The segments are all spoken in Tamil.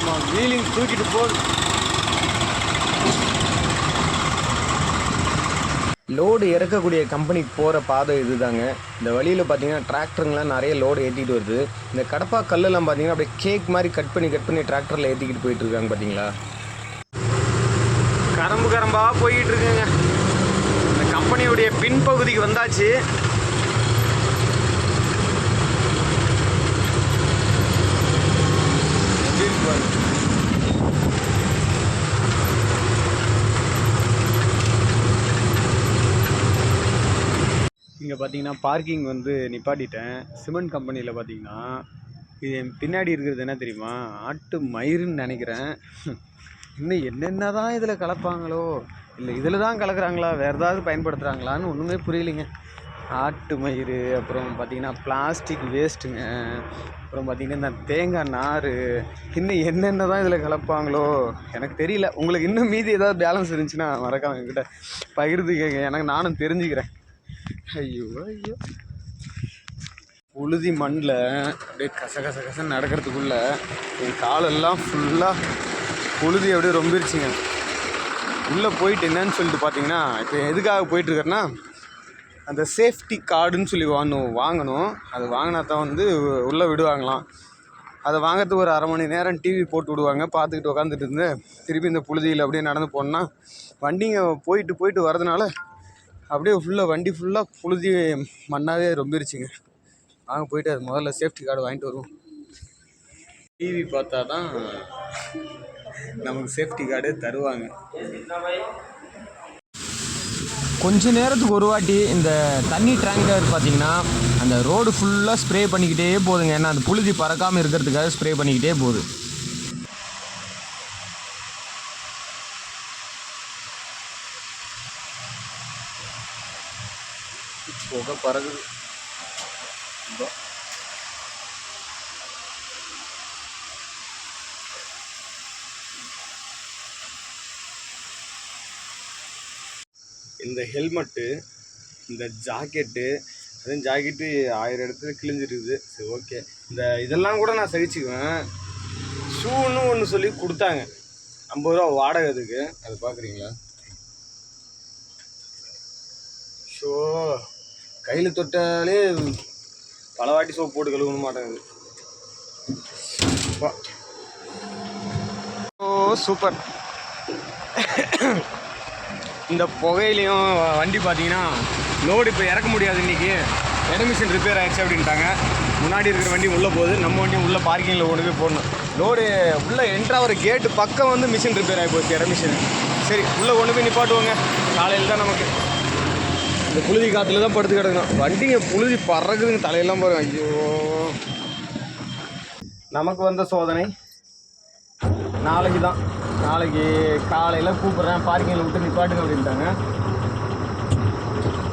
சும்மா வீலிங் தூக்கிட்டு போகுது லோடு இறக்கக்கூடிய கம்பெனிக்கு போகிற பாதை இதுதாங்க. இந்த வழியில் பார்த்தீங்கன்னா டிராக்டருங்களாம் நிறைய லோடு ஏற்றிட்டு வருது. இந்த கடப்பா கல்லெல்லாம் பார்த்தீங்கன்னா அப்படியே கேக் மாதிரி கட் பண்ணி கட் பண்ணி டிராக்டரில் ஏற்றிக்கிட்டு போயிட்டு இருக்காங்க பார்த்தீங்களா கரம்பு கரம்பாக போய்கிட்டு இருக்குங்க. இந்த கம்பெனியுடைய பின்பகுதிக்கு வந்தாச்சு எப்படி இருக்கு பாருங்க. இங்கே பார்த்தீங்கன்னா பார்க்கிங் வந்து நிப்பாட்டிட்டேன். சிமெண்ட் கம்பெனியில் பார்த்தீங்கன்னா இது என் பின்னாடி இருக்கிறது என்ன தெரியுமா? ஆட்டு மயிருன்னு நினைக்கிறேன். இன்னும் என்னென்ன தான் இதில் கலப்பாங்களோ? இல்லை இதில் தான் கலக்கிறாங்களா? வேறு ஏதாவது பயன்படுத்துகிறாங்களான்னு ஒன்றுமே புரியலைங்க. ஆட்டு மயிறு அப்புறம் பார்த்திங்கன்னா பிளாஸ்டிக் வேஸ்ட்டுங்க அப்புறம் பார்த்தீங்கன்னா இந்த தேங்காய் நார் இன்னும் என்னென்ன தான் இதில் கலப்பாங்களோ? எனக்கு தெரியல. உங்களுக்கு இன்னும் மீதி ஏதாவது பேலன்ஸ் இருந்துச்சுன்னா மறக்காம என்கிட்ட பகிர்ந்து கேட்க எனக்கு நானும் தெரிஞ்சுக்கிறேன். ஐயோ ஐயோ. உழுதி மண்ணில் அப்படியே கச கச கசன்னு நடக்கிறதுக்குள்ள என் காலெல்லாம் ஃபுல்லாக உழுதி அப்படியே ரொம்பிருச்சுங்க. உள்ளே போயிட்டு என்னன்னு சொல்லிட்டு பார்த்தீங்கன்னா இப்போ எதுக்காக போயிட்டுருக்கேன்னா அந்த சேஃப்டி கார்டுன்னு சொல்லி வாங்கணும் வாங்கணும். அது வாங்கினா தான் வந்து உள்ளே விடுவாங்களாம். அதை வாங்கிறதுக்கு ஒரு அரை மணி நேரம் டிவி போட்டு விடுவாங்க. பார்த்துக்கிட்டு உட்காந்துட்டு இருந்து திருப்பி இந்த புழுதியில் அப்படியே நடந்து போனால் வண்டிங்க போயிட்டு போயிட்டு வரதுனால அப்படியே ஃபுல்லாக வண்டி ஃபுல்லாக புழுதி மண்ணாகவே ரொம்பிருச்சுங்க. வாங்க போயிட்டு அது முதல்ல சேஃப்டி கார்டு வாங்கிட்டு வருவோம். டிவி பார்த்தா தான் நமக்கு சேஃப்டி கார்டு தருவாங்க. கொஞ்ச நேரத்துக்கு ஒரு வாட்டி இந்த தண்ணி டேங்கர் பார்த்தீங்கன்னா அந்த ரோடு ஃபுல்லாக ஸ்ப்ரே பண்ணிக்கிட்டே போகுதுங்க. ஏன்னா அந்த புழுதி பறக்காமல் இருக்கிறதுக்காக ஸ்ப்ரே பண்ணிக்கிட்டே போகுது. புகை பறகுது இதோ. இந்த ஹெல்மெட்டு இந்த ஜாக்கெட்டு அதுவும் ஜாக்கெட்டு ஆயிரம் இடத்துல கிழிஞ்சிருக்குது. சரி ஓகே. இந்த இதெல்லாம் கூட நான் சகிச்சுக்குவேன் ஷூன்னு ஒன்று சொல்லி கொடுத்தாங்க. ஐம்பது ரூபா வாடகை அதுக்கு. அது பார்க்குறீங்களா? ஷோ. கையில் தொட்டாலே பல வாட்டி சோப்பு போட்டு கழுவணும் மாட்டேங்குது. ஓ சூப்பர். இந்த புகையிலையும் வண்டி பார்த்தீங்கன்னா லோடு இப்போ இறக்க முடியாது இன்னைக்கு. எட மிஷின் ரிப்பேர் ஆகிடுச்சு அப்படின்ட்டாங்க. முன்னாடி இருக்கிற வண்டி உள்ளே போகுது. நம்ம வண்டியும் உள்ளே பார்க்கிங்கில் கொண்டு போய் போடணும். லோடு உள்ளே என்ட்ராகிற கேட்டு பக்கம் வந்து மிஷின் ரிப்பேர் ஆகி போச்சு எட மிஷின் சரி உள்ளே கொண்டு போய் நிப்பாட்டுவோங்க. காலையில் தான் நமக்கு. இந்த புழுதி காற்றுல தான் படுத்து கிடக்கணும் வண்டிங்க புழுதி பறக்குதுங்க தலையெல்லாம் பாருங்க. ஐயோ. நமக்கு வந்த சோதனை நாளைக்கு தான் நாளைக்கு காலையில் கூப்பிட்றேன் பார்க்கிங்கில் விட்டு நிப்பாட்டுங்க அப்படின்ட்டாங்க.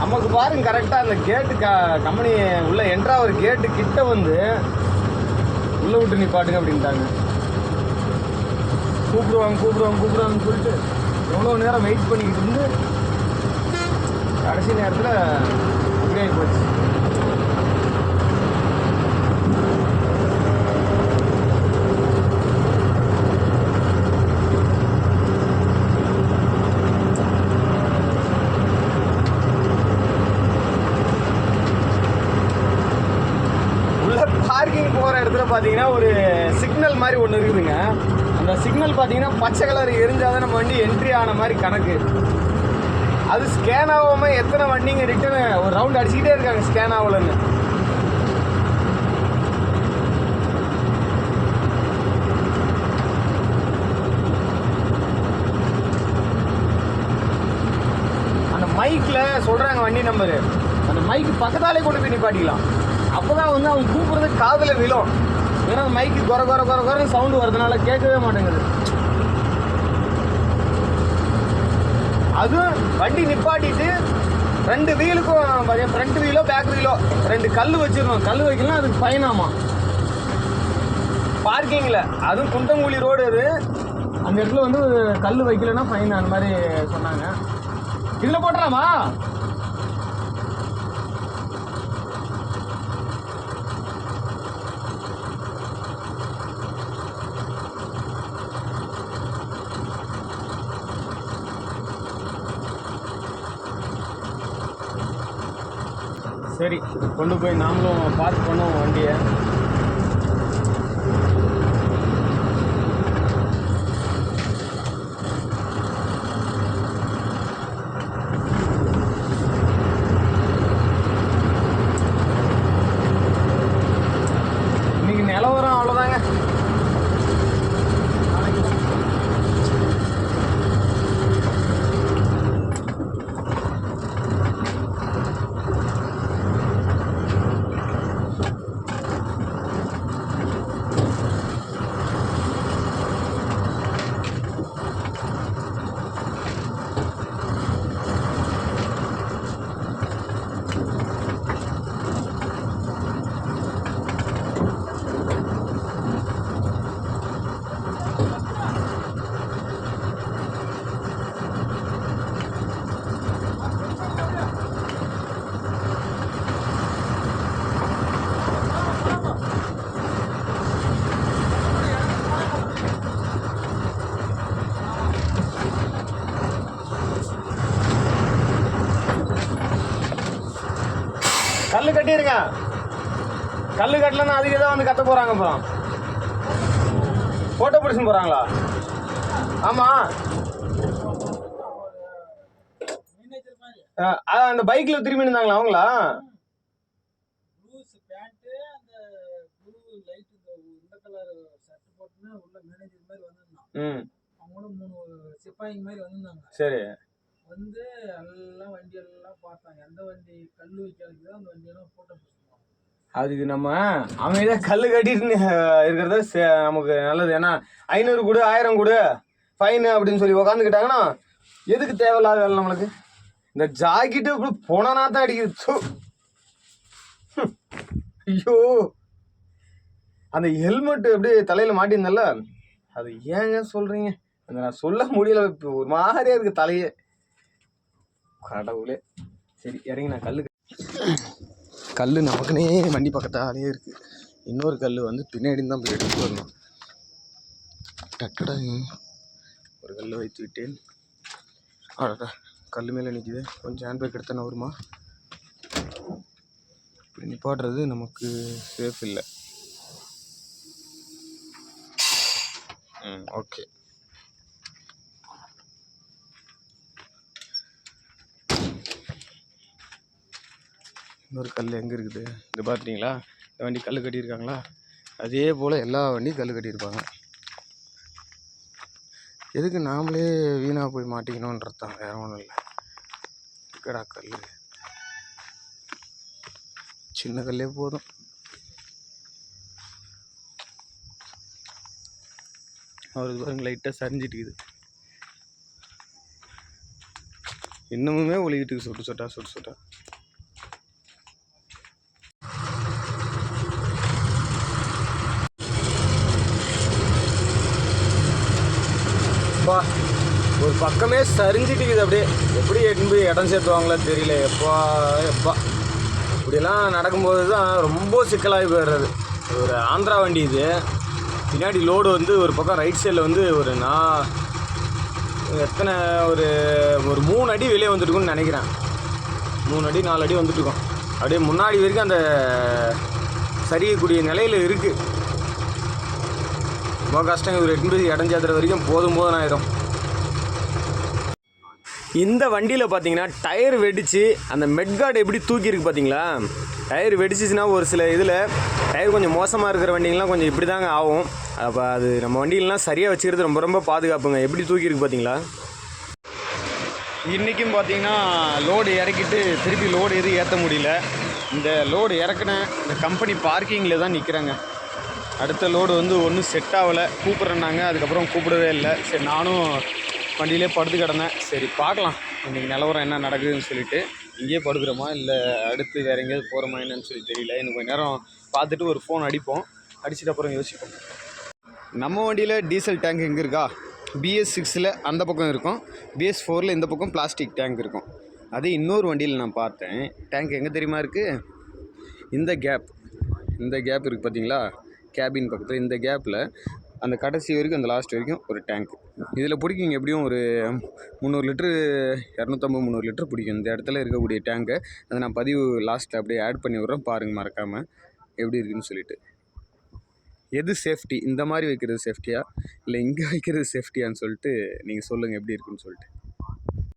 நமக்கு பாருங்க கரெக்டாக அந்த கேட்டு க கம்பெனி உள்ள என்ட்ரா ஒரு கேட்டு கிட்ட வந்து உள்ளே விட்டு நிப்பாட்டுங்க அப்படின்ட்டாங்க. கூப்பிடுவாங்க கூப்பிடுவாங்க கூப்பிடுவாங்கன்னு சொல்லிட்டு எவ்வளோ நேரம் வெயிட் பண்ணிக்கிட்டு இருந்து கடைசி நேரத்தில் இப்படி ஆகி போச்சு பார்க்கிங் போகிற இடத்துல பார்த்தீங்கன்னா ஒரு சிக்னல் மாதிரி ஒன்று இருக்குதுங்க. அந்த சிக்னல் பார்த்தீங்கன்னா பச்சை கலர் எரிஞ்சாதான் நம்ம வண்டி என்ட்ரி ஆன மாதிரி கணக்கு. அது ஸ்கேன் ஆகாம எத்தனை வண்டிங்க ரிட்டர்னு ஒரு ரவுண்ட் அடிச்சுக்கிட்டே இருக்காங்க ஸ்கேன் ஆகலன்னு. அந்த மைக்கில் சொல்கிறாங்க வண்டி நம்பரு அந்த மைக்கு பக்கத்தாலே கொண்டு போய் நிப்பாட்டிக்கலாம். அப்போ தான் வந்து அவங்க கூப்பிட்றது காதில் விழும். ஏன்னா அந்த மைக்கு குறை குறை குறை குறை சவுண்டு வரதுனால கேட்கவே மாட்டேங்குது. அதுவும் வண்டி நிப்பாட்டிட்டு ரெண்டு வீலுக்கும் ஃப்ரண்ட் வீலோ பேக் வீலோ ரெண்டு கல் வச்சிடணும் கல் வைக்கலாம் அதுக்கு ஃபைனாமா பார்க்கிங்கில் அதுவும் குண்டங்குழி ரோடு அது. அந்த இடத்துல வந்து கல் வைக்கலன்னா ஃபைன் அந்த மாதிரி சொன்னாங்க. இதில் போட்டுறாமா சரி கொண்டு போய் நாமளும் பார்க் பண்ணுவோம் வண்டியை. கல் கட்டிருங்க கல் கட்டலன்னா அதுக்கு தான் வந்து கட்ட போறாங்க அப்புறம். போட்டோ பிடிச்சுன்னு போறாங்களா? ஆமா. அஹ், அதான் அந்த பைக்ல திரும்பி இருந்தாங்களா அவங்களா? ம். அவங்களும் மூணு சிப்பாயிங்க மாதிரி வந்திருந்தாங்க. சரி. வந்து எல்லாம் வண்டி எல்லாம் பார்த்தாங்க. எந்த வண்டி கல் வைக்கிறதுக்கு அந்த வண்டியெல்லாம் போட்டோ அதுக்கு நம்ம அமைதியாக கல் கட்டிட்டு இருக்கிறது சே- நமக்கு நல்லது. ஏன்னா ஐநூறு கொடு ஆயிரம் கொடு ஃபைனு அப்படின்னு சொல்லி உக்காந்துக்கிட்டாங்கன்னா எதுக்கு தேவையில்லாத வேலை நம்மளுக்கு? இந்த ஜாக்கெட்டு இப்படி போனா தான் அடிக்குது. ஐயோ. அந்த ஹெல்மெட் எப்படி தலையில் மாட்டியிருந்தல அது ஏங்க சொல்கிறீங்க அந்த நான் சொல்ல முடியல. இப்போ ஒரு மாதிரியாக இருக்குது தலையே. கடவுளே. சரி இறங்கி நான் கல் கல் நமக்குனே வண்டி பக்கத்தாலேயே இருக்குது இன்னொரு கல் வந்து பின்னாடி தான் போய் எடுத்து வரணும். டக்கடா ஒரு கல் வைத்து விட்டேன். அடடா கல் மேலே நிற்கிது கொஞ்சம் ஹேண்ட் பேக் எடுத்தேன் வருமா? இப்படி நிப்பாடுறது நமக்கு சேஃப் இல்லை. ம் ஓகே இன்னொரு கல் எங்கே இருக்குது? இது பார்த்தீங்களா இந்த வண்டி கல் கட்டியிருக்காங்களா? அதே போல் எல்லா வண்டியும் கல் கட்டியிருப்பாங்க. எதுக்கு நாமளே வீணாக போய் மாட்டிக்கணுன்றது தான் வேற ஒன்றும் இல்லை. இருக்கடா கல் சின்ன கல்லே போதும். அவருக்கு பாருங்க லைட்டாக சரிஞ்சிட்டுக்குது. இன்னமுமே ஒளிக்கிட்டு சொட்டு சொட்டா சொட்டு சொட்டா அப்பா ஒரு பக்கமே சரிஞ்சிட்டுக்குது அப்படியே. எப்படி எட்டு போய் இடம் சேர்த்துவாங்களோ தெரியல. எப்பா எப்பா. இப்படியெல்லாம் நடக்கும்போது தான் ரொம்ப சிக்கலாகி போயிடுறது. ஒரு ஆந்திரா வண்டி இது. பின்னாடி லோடு வந்து ஒரு பக்கம் ரைட் சைடில் வந்து ஒரு நான் எத்தனை ஒரு ஒரு மூணு அடி வெளியே வந்துட்டுருக்குன்னு நினைக்கிறேன். மூணு அடி நாலு அடி வந்துட்டுருக்கோம். அப்படியே முன்னாடி வரைக்கும் அந்த சரியக்கூடிய நிலையில் இருக்குது ரொம்ப கஷ்டம் இவர் எட்டு போய் இடம் சேர்த்துற வரைக்கும் போதும் போதும் ஆயிரும் இந்த வண்டியில் பார்த்தீங்கன்னா டயர் வெடித்து அந்த மெட்கார்டு எப்படி தூக்கியிருக்கு பார்த்தீங்களா டயர் வெடிச்சிச்சுன்னா ஒரு சில இதில் டயர் கொஞ்சம் மோசமாக இருக்கிற வண்டிங்கெலாம் கொஞ்சம் இப்படி தாங்க ஆகும். அப்போ அது நம்ம வண்டிகள்லாம் சரியாக வச்சுக்கிறது ரொம்ப ரொம்ப பாதுகாப்புங்க. எப்படி தூக்கியிருக்கு பார்த்தீங்களா இன்றைக்கும் பார்த்தீங்கன்னா லோடு இறக்கிட்டு திருப்பி லோடு எதுவும் ஏற்ற முடியல. இந்த லோடு இறக்குன இந்த கம்பெனி பார்க்கிங்கில் தான் நிற்கிறாங்க அடுத்த லோடு வந்து ஒன்றும் செட் ஆகலை. கூப்பிட்றேன்னாங்க. அதுக்கப்புறம் கூப்பிடவே இல்லை. சரி நானும் வண்டியிலே படுத்து கிடந்தேன். சரி பார்க்கலாம். இன்றைக்கி நிலவரம் என்ன நடக்குதுன்னு சொல்லிட்டு. இங்கேயே படுக்கிறோமா? இல்லை அடுத்து வேறு எங்கேயாவது போகிறோமா என்னன்னு சொல்லி தெரியல. இன்னும் கொஞ்சம் நேரம் பார்த்துட்டு ஒரு ஃபோன் அடிப்போம். அடிச்சிட்டு அப்புறம் யோசிப்போம். நம்ம வண்டியில் டீசல் டேங்க் எங்கே இருக்கா? பிஎஸ் சிக்ஸில் அந்த பக்கம் இருக்கும். பிஎஸ் ஃபோரில் இந்த பக்கம் பிளாஸ்டிக் டேங்க் இருக்கும். அதே இன்னொரு வண்டியில் நான் பார்த்தேன். டேங்க் எங்கே தெரியுமா இருக்குது இந்த கேப் இந்த கேப் இருக்குது பார்த்தீங்களா கேபின் பக்கத்தில். இந்த கேப்பில் அந்த கடைசி வரைக்கும் அந்த லாஸ்ட் வரைக்கும் ஒரு டேங்க் இதில் பிடிக்குங்க எப்படியும் ஒரு முந்நூறு லிட்ரு இரநூத்தம்பது முந்நூறு லிட்டர் பிடிக்கும். இந்த இடத்துல இருக்கக்கூடிய டேங்கை அதை நான் பதிவு லாஸ்ட்டில் அப்படியே ஆட் பண்ணி விட்றேன். பாருங்கள் மறக்காமல் எப்படி இருக்குன்னு சொல்லிட்டு. எது சேஃப்டி இந்த மாதிரி வைக்கிறது சேஃப்டியா இல்லை இங்கே வைக்கிறது சேஃப்டியான்னு சொல்லிட்டு நீங்கள் சொல்லுங்கள் எப்படி இருக்குன்னு சொல்லிட்டு.